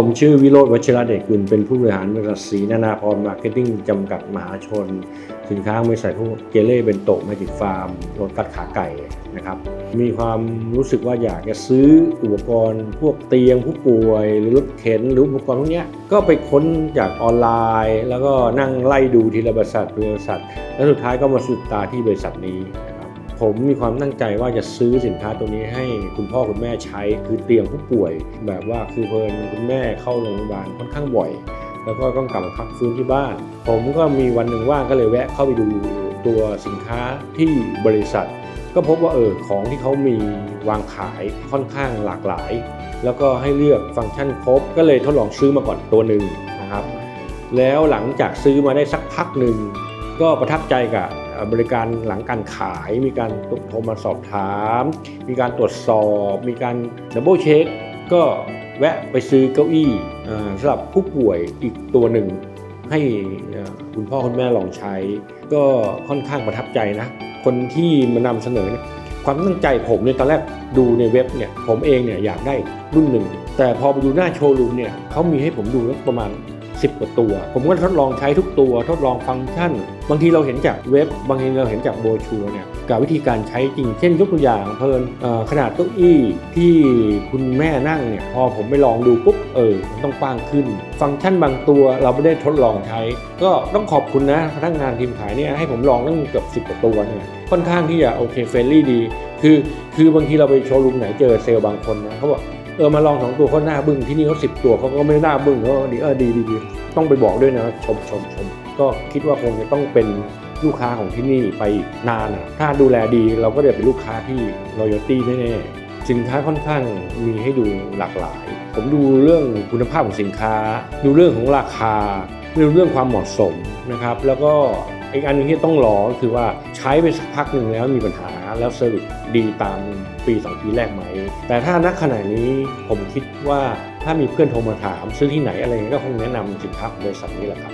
ผมชื่อวิโรธวัชระเดชกุลเป็นผู้บริหารบริษัทศรีนานาพรมาร์เก็ตติ้งจำกัดมหาชน สินค้าบริษัทพวกเกเล่เบนโตะมาจิกฟาร์มโรตัดขาไก่นะครับ มีความรู้สึกว่าอยากจะซื้ออุปกรณ์ พวกเตียงผู้ป่วย หรือรถเข็น หรืออุปกรณ์พวกนี้ก็ไปค้นจากออนไลน์ แล้วก็นั่งไล่ดูทีละบริษัทบริษัท แล้วสุดท้ายก็มาสุดตาที่บริษัทนี้ ผมมีความตั้งใจว่าจะซื้อสินค้าตัวนี้ให้คุณพ่อคุณแม่ใช้ คือเตียงผู้ป่วย แบบว่าคือเพลินคุณแม่เข้าโรงพยาบาลค่อนข้างบ่อย แล้วก็ต้องกลับมาพักฟื้นที่บ้าน ผมก็มีวันหนึ่งว่างก็เลยแวะเข้าไปดูตัวสินค้าที่บริษัท ก็พบว่าเออของที่เขามีวางขายค่อนข้างหลากหลาย แล้วก็ให้เลือกฟังก์ชันครบ ก็เลยทดลองซื้อมาก่อนตัวหนึ่งนะครับ แล้วหลังจากซื้อมาได้สักพักหนึ่งก็ประทับใจกับ บริการหลังการขาย มีการโทรมาสอบถาม มีการตรวจสอบ มีการดับเบิลเช็คก็แวะไปซื้อเก้าอี้สำหรับผู้ป่วยอีกตัวหนึ่ง ให้คุณพ่อคุณแม่ลองใช้ ก็ค่อนข้างประทับใจนะ คนที่มานำเสนอเนี่ยความตั้งใจผมเนี่ยตอนแรกดูในเว็บเนี่ยผมเองเนี่ยอยากได้รุ่นหนึ่ง แต่พอไปดูหน้าโชว์รูมเนี่ยเขามีให้ผมดูประมาณ 10กว่าตัว ผมก็ทดลองใช้ทุกตัว ทดลองฟังก์ชัน บางทีเราเห็นจากเว็บ บางทีเราเห็นจากโบชัวเนี่ยกับวิธีการใช้จริง เช่นยกตัวอย่างเพลินขนาดเก้าอี้ที่คุณแม่นั่งเนี่ยพอผมไปลองดูปุ๊บเออมันต้องกว้างขึ้น ฟังก์ชันบางตัวเราไม่ได้ทดลองใช้ ก็ต้องขอบคุณนะพนักงานทีมขายเนี่ยให้ผมลองตั้งเกือบ10กว่าตัวเนี่ยค่อนข้างที่จะโอเคเฟรนลี่ดี คือคือบางทีเราไปโชว์รูมไหนเจอเซลล์บางคนนะเขาบอก เออมาลองสองตัวเขาหน้าบึ้งที่นี่เขาสิบตัวเขาก็ไม่หน้าบึ้งเขาก็ดีเออดีดีดีต้องไปบอกด้วยนะชมชมชมก็คิดว่าคงจะต้องเป็นลูกค้าของที่นี่ไปนานอะถ้าดูแลดีเราก็จะเป็นลูกค้าที่ loyalty แน่ๆสินค้าค่อนข้างมีให้ดูหลากหลาย ผมดูเรื่องคุณภาพของสินค้า ดูเรื่องของราคาดูเรื่องความเหมาะสมนะครับ แล้วก็ อีกอันหนึงที่ต้องรอก็คือว่าใช้ไปสักพักหนึ่งแล้วมีปัญหาแล้วเซอร์วิสดีตามปี2ปีแรกไหม แต่ถ้านักขณะนี้ผมคิดว่าถ้ามีเพื่อนโทรมาถามซื้อที่ไหนอะไรก็คงแนะนำสินค้าของบริษัทนี้แหละครับ